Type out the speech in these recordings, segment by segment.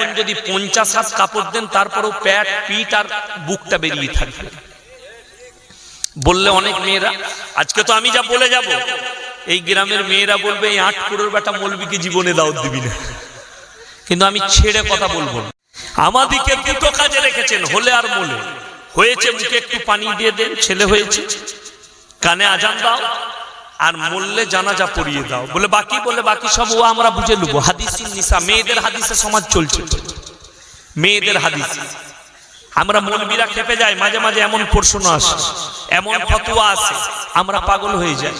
এখন যদি পঞ্চাশ হাত কাপড় দেন, তারপরেও প্যাট, পিঠ আর বুকটা বেরিয়ে থাকবে। বললে অনেক মেয়েরা, আজকে তো আমি যা বলে যাব, এই গ্রামের মেয়েরা বলবে, এই আট কুড়োর বেটা মলবিকে জীবনে দাও দিবি না। কিন্তু আমি ছেড়ে কথা বলব। আমাদিকে দুটো কাজে রেখেছেন, হলে আর মলে। হয়েছে মুখে একটু পানি দিয়ে দেন, ছেলে হয়েছে। কানে আজান দাও। আর মরলে জানাজা পড়িয়ে দাও। বলে, বাকি? বলে, বাকি সব ও আমরা বুঝে নেব। হাদিস নিসা, মেয়েদের হাদিসে সমাজ চলছে। মেয়েদের হাদিস। আমরা মলবিরা খেপে যাই, মাঝে মাঝে এমন প্রশ্ন আসে, এমন ফতোয়া আসে, আমরা পাগল হয়ে যাই।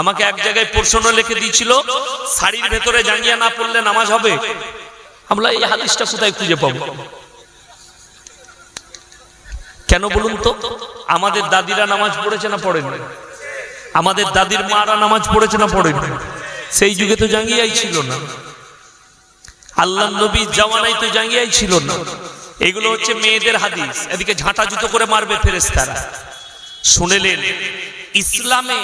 আমাকে এক জায়গায় প্রশ্ন লিখে দিয়েছিল, শাড়ির ভেতরে জাঙ্গিয়া না পড়লে নামাজ হবে? আমরা, এই হাদিসটা কোথায় খুঁজে পাবো? কেন বলুন তো? আমাদের দাদিরা নামাজ পড়েছে না পড়েনি আমাদের দাদির মারা নামাজ পড়েছে না পড়েনি? সেই যুগে তো জাঙ্গিয়াই ছিল না। আল্লাহ নবী জামানাই তো জাঙ্গিয়াই ছিল না। এগুলো হচ্ছে মেয়েদের হাদিস। এদিকে ঝাঁটা জুতো করে মারবে ফেরেস্তারা শুনেলেন, ইসলামে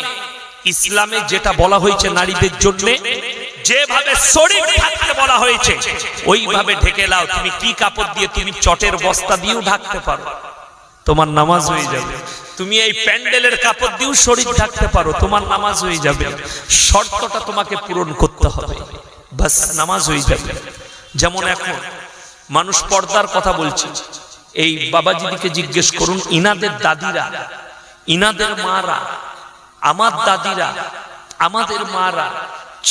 ইসলামে যেটা বলা হয়েছে নারীদের জন্য, যেভাবে বলা হয়েছে, ওইভাবে ঢেকে লাও। তুমি কি কাপড় দিয়ে, তুমি চটের বস্তা দিয়েও ঢাকতে পারো। তোমার নামাজ হয়ে যাবে। তুমি এই প্যান্ডেলের কাপড় দিয়েও শরীর ঢাকতে পারো, তোমার নামাজ হয়ে যাবে। শর্তটা তোমাকে পূরণ করতে হবে। বাস, নামাজ হয়ে যাবে। যেমন এখন, মানুষ পর্দার কথা বলছে। এই বাবাজিদিকে জিজ্ঞেস করুন, ইনাদের দাদিরা, ইনাদের মারা, আমার দাদিরা, আমাদের মারা,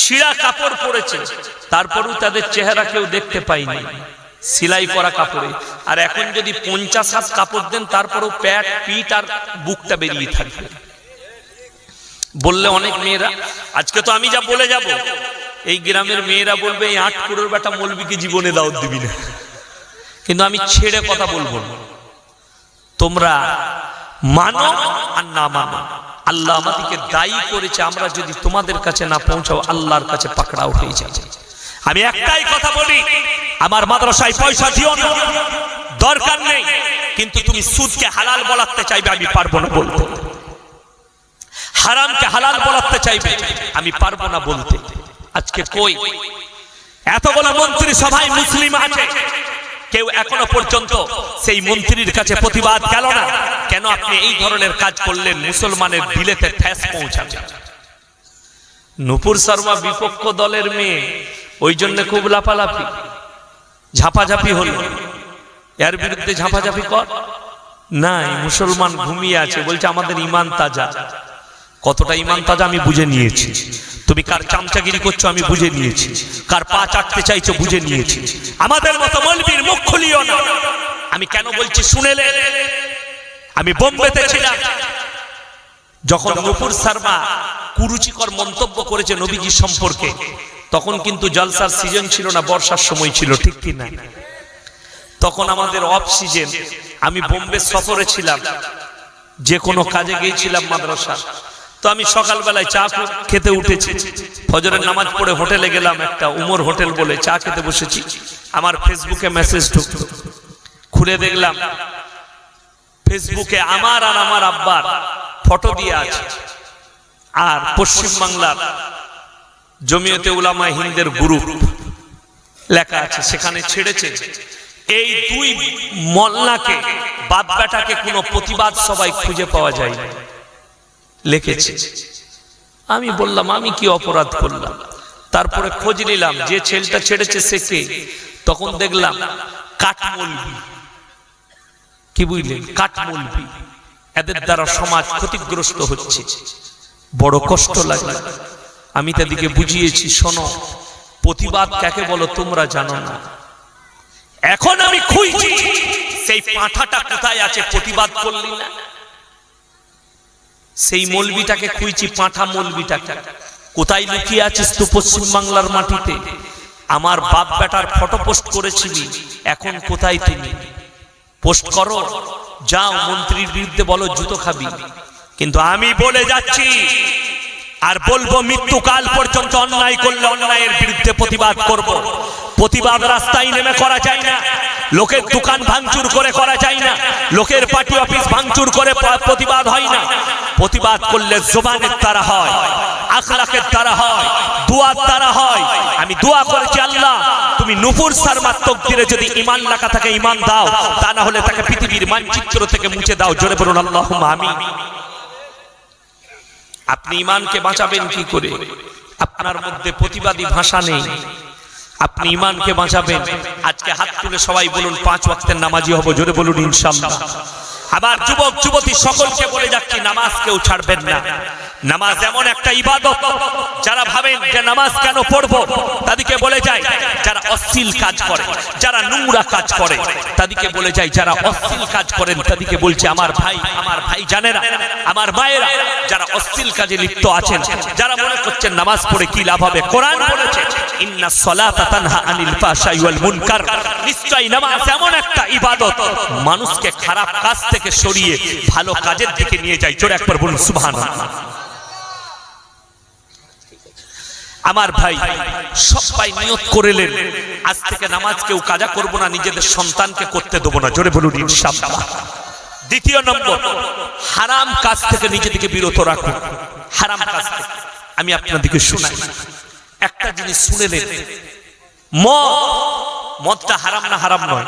ছিঁড়া কাপড় পরেছে, তারপরেও তাদের চেহারা কেউ দেখতে পাইনি সিলাই করা কাপড়ে। আর এখন যদি পঞ্চাশ হাত কাপড় দেন, তারপরেও প্যাট, পিঠ আর বুকটা বেরিয়ে থাকবে। বললে অনেক মেয়েরা, আজকে তো আমি যা বলে যাব, এই গ্রামের মেয়েরা বলবে, এই আট কুড়োর বেটা মলবিকে জীবনে দাও দিবি না। কিন্তু আমি ছেড়ে কথা বলব। তোমরা মানো আর না মানো। আল্লাহ আমাদেরকে দায়ী করেছে, আমরা যদি তোমাদের কাছে না পৌঁছাও, আল্লাহর কাছে পাকড়াও হয়ে যাবে। আমি একটাই কথা বলি আমার মাদ্রাসায় পয়সা দিও না। দরকার নেই। কিন্তু তুমি সুদকে হালাল বলাতে চাইবে, আমি পারব না বলতে। হারামকে হালাল বলাতে চাইবে, আমি পারব না বলতে। আজকে কই? এতগুলো মন্ত্রী সভায় মুসলিম আছে। কেউ এখনও পর্যন্ত সেই মন্ত্রীর কাছে প্রতিবাদ গেল না। কেন আপনি এই ধরনের কাজ করলেন? মুসলমানের বিলেতে ঠেস পৌঁছাবে। নুপুর শর্মা বিপক্ষ দলের মেয়ে, ওই জন্য খুব লাফালাফি। ঝাপাঝাপি হল। এর বিরুদ্ধে ঝাপাঝাপি কর। নাই, মুসলমান ঘুমিয়ে আছে, বলছে আমাদের ইমান তাজা। কতটা ইমান তাজা আমি বুঝে নিয়েছি। তুমি কার চামচাগিরি করছ আমি বুঝে নিয়েছি। কার পা চাটতে চাইছো বুঝে নিয়েছি। আমাদের মতো মলবির মুখ খুলিও না। আমি কেন বলছি শুনেলে? আমি বোম্বেতে ছিলাম যখন নুপুর শর্মা কুরুচিকর মন্তব্য করেছে নবীজি সম্পর্কে তখন কিন্তু জলসার সিজন ছিল না, বর্ষার সময় ছিল, ঠিক কি না তখন আমাদের অফ সিজন আমি বোম্বে সফরে ছিলাম, যে কোনো কাজে গিয়েছিলাম মাদ্রাসা। তো আমি সকালবেলায় চা খেতে উঠেছি। ফজরের নামাজ পড়ে হোটেলে গেলাম একটা উমর হোটেল বলে চা খেতে বসেছি। আমার ফেসবুকে মেসেজ ঢুকলো। খুলে দেখলাম, ফেসবুকে আমার আর আমার আব্বার ফটো দিয়ে আছে। আর পশ্চিম বাংলার জমিয়তে উলামা হিন্দের গ্রুপ লেখা আছে, সেখানে ছেড়েছে, এই দুই মল্লাকে বাপ বেটাকে কোনো প্রতিবাদ সবাই খুঁজে পাওয়া যায় লিখেছে, আমি বললাম, আমি কি অপরাধ করলাম? তারপরে খোঁজ নিলাম, যে ছেলেটা ছেড়েছে সে কে? তখন দেখলাম, কাঠমলবি। কি বুঝলেন? কাঠমলবি। এদের দ্বারা সমাজ ক্ষতিগ্রস্ত হচ্ছে। বড় কষ্ট লাগে। আমি তাদেরকে বুঝিয়েছি, শোনো, প্রতিবাদ কাকে বলো তোমরা জানো না। এখন আমি খুঁজছি, সেই পাঁঠাটা কোথায় আছে প্রতিবাদ করলি না? সেই মলবিটাকে খুঁজছি, পাঁঠা মলবিটাকে। কোথায় লুকিয়ে আছিস তো পশ্চিম বাংলার মাটিতে? আমার বাপ বেটার ফটো পোস্ট করেছিলি, এখন কোথায় তুমি? পোস্ট করো, যাও, মন্ত্রীর বিরুদ্ধে বলো, জুতো খাবি। কিন্তু আমি বলে যাচ্ছি আর বলব, মৃত্যুকাল পর্যন্ত অন্যায় করলে অন্যায়ের বিরুদ্ধে প্রতিবাদ করব। প্রতিবাদ রাস্তায় নেমে করা যায় না। লোকের দোকান ভাঙচুর করে করা যায় না। লোকের পার্টি অফিস ভাঙচুর করে প্রতিবাদ হয় না। প্রতিবাদ করলে জোবানের তারা হয়, আখলাকের তারা হয়, দুয়ার দ্বারা হয়। আমি দোয়া করেছি আল্লাহ, তুমি নুপুর সারমার তকদিরে যদি ইমান লেখা থাকে ইমান দাও, তা না হলে তাকে পৃথিবীর মানচিত্র থেকে মুছে দাও। জোরে বলুন আল্লাহ আমি আপনি ইমানকে বাঁচাবেন কি করে? আপনার মধ্যে প্রতিবাদী ভাষা নেই। আপনি ইমানকে বাঁচাবেন। আজকে হাত তুলে সবাই বলুন, পাঁচ ওয়াক্তের নামাজি হব, জোরে বলুন ইনশাল্লাহ আবার যুবক, যুবতী সকলকে বলে যাচ্ছি, নামাজ কেউ ছাড়বেন না। নামাজ এমন একটা ইবাদত যারা ভাবেন যে নামাজ কেন পড়ব? তাদেরকে বলে যায়, যারা অশ্লীল কাজ করে, যারা নোংরা কাজ করে, তাদেরকে বলে যায়, যারা অশ্লীল কাজ করেন, তাদেরকে বলছে, আমার ভাই আমার ভাই জানেরা আমার মায়েরা যারা অশ্লীল কাজে লিপ্ত আছেন, যারা মনে করছেন নামাজ পড়ে কি লাভ হবে? কোরআন বলেছে, ইন্না সলাতা তানহা আনিল ফাহশাই ওয়াল মুনকার। নিশ্চয়ই নামাজ এমন একটা ইবাদত, মানুষকে খারাপ কাজ থেকে সরিয়ে ভালো কাজের দিকে নিয়ে যায়। জোরে একবার বলুন, সুবহানাল্লাহ। আমার ভাই সবাই নিয়ত করেলেন আজ থেকে নামাজ কেউ কাজা করব না, নিজেদের সন্তানকে করতে দেবো না। জোরে বলুন, ইনশাআল্লাহ। দ্বিতীয় নম্বর, হারাম কাজ থেকে নিজেদেরকে বিরত রাখুন। হারাম কাজ আমি আপনাদেরকে শোনাই। একটা জিনিস শুনেলেন মদ, মদটা হারাম না হারাম নয়।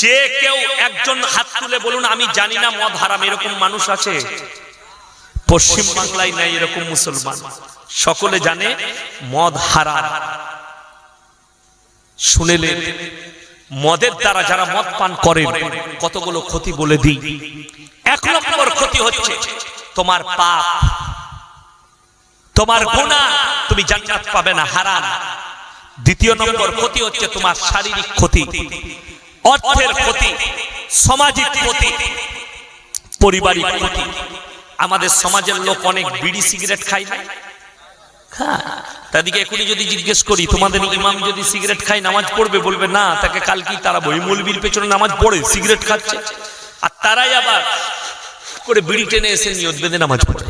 যে কেউ একজন হাত তুলে বলুন, আমি জানি না মদ হারাম, এরকম মানুষ আছে। পশ্চিম বাংলায় নাই এরকম মুসলমান। সকলে জানে মদ হারাম। শুনেলেন মদের দ্বারা যারা মদ পান করেন কতগুলো ক্ষতি বলে দিই। এক নম্বর ক্ষতি হচ্ছে তোমার পাপ। তোমার গুণা তুমি জান্নাত পাবে না, হারাম। দ্বিতীয় নম্বর ক্ষতি হচ্ছে তোমার শারীরিক ক্ষতি। অর্থের ক্ষতি, সামাজিক ক্ষতি, পারিবারিক ক্ষতি। আমাদের সমাজের লোক অনেক বিড়ি সিগারেট খায় না। খায়। তাদেরকে এখনই যদি জিজ্ঞেস করি, তোমাদের ইমাম যদি সিগারেট খায়, নামাজ পড়বে? বলবে, না, তাকে কালকেই তারা বই মৌলবীর পেছনে নামাজ পড়ে, সিগারেট খাচ্ছে। আর তারাই আবার করে বিড়ি টেনে এসে নিয়ত বেঁধে নামাজ পড়ে।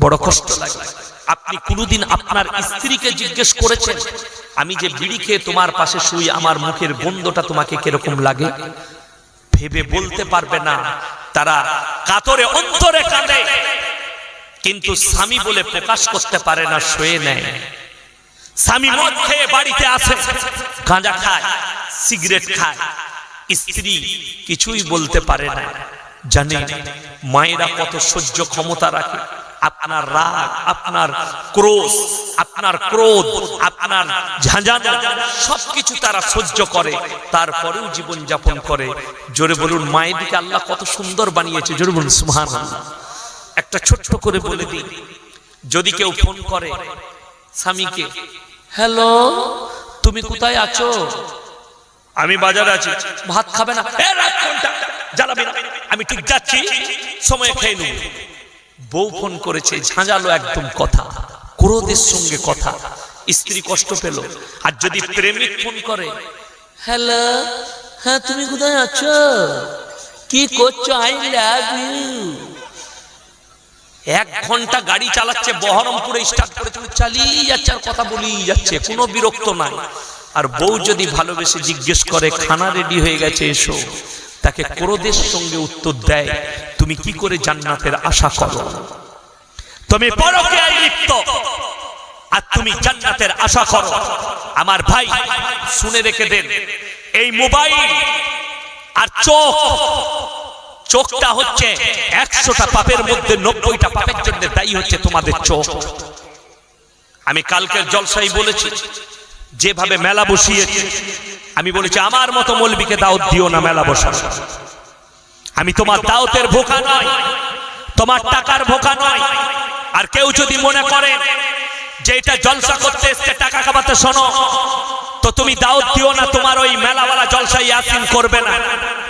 বড় কষ্ট লাগে। আপনি কোনোদিন আপনার স্ত্রীকে জিজ্ঞেস করেছেন, আমি যে বিড়ি খেয়ে তোমার পাশে শুই, আমার মুখের গন্ধটা তোমাকে কীরকম লাগে? ভেবে বলতে পারবে না। তারা কাতরে অন্তরে কাঁদে। কিন্তু স্বামী বলে প্রকাশ করতে পারে না, শুয়ে নেয়। স্বামী মদ খেয়ে বাড়িতে আসে, গাঁজা খায়, সিগারেট খায়। স্ত্রী কিছুই বলতে পারে না। জানে মায়েরা কত সহ্য ক্ষমতা রাখে। আপনার রাগ, আপনার ক্রোধ আপনার ক্রোধ, আপনার ঝাঁঝানো সবকিছু তারা সহ্য করে, তারপরেও জীবন যাপন করে। জোরে বলুন, মায়ের দিকে আল্লাহ কত সুন্দর বানিয়েছে, জোরে বলুন সুহান একটা ছোট্ট করে বলে দিই যদি কেউ ফোন করে, স্বামীকে, হ্যালো, তুমি কোথায় আছো? আমি বাজারে আছি। ভাত খাবে না। আমি ঠিক যাচ্ছি, সময় খেয়ে নেব। বউ ফোন করেছে, ঝাঁঝালো একদম কথা, ক্রোধের সঙ্গে কথা। স্ত্রী কষ্ট পেল, আর যদি প্রেমিক ফোন করে, হ্যালো হ্যাঁ তুমি কোথায় আছো? কি করছ? I love you. এক ঘণ্টা গাড়ি চালাচ্ছে, বহরমপুরে স্টার্ট করে তুমি চালিয়ে যাচ্ছে, আর কথা বলেই যাচ্ছে, কোনো বিরক্ত নাই। আর বউ যদি ভালোবেসে জিজ্ঞেস করে, খানা রেডি হয়ে গেছে, এসো। তাকে ক্রোধের সঙ্গে উত্তর দেয় তুমি কি করে জান্নাতের আশা করো? তুমি লিপ্ত, আর তুমি জান্নাতের আশা করো। আমার ভাই, শুনে রেখে দেন, এই মোবাইল আর চোখ, চোখটা হচ্ছে একশোটা পাপের মধ্যে, নব্বইটা পাপের জন্য দায়ী হচ্ছে তোমাদের চোখ। আমি কালকের জলসাই বলেছি, যেভাবে মেলা বসিয়েছে, আমি বলেছি, আমার মতো মৌলবীকে দাওয়াত দিও না মেলা বসা আমি তোমার দাওতের ভোকা নয় তোমার টাকার ভোকা নয় আর কেউ যদি মনে করে যে এটা জলসা করতে এসছে টাকা খাবাতে শোনো। তো তুমি দাওত দিও না তোমার ওই মেলাওয়ালা জলসা ইয়াসিন করবে না।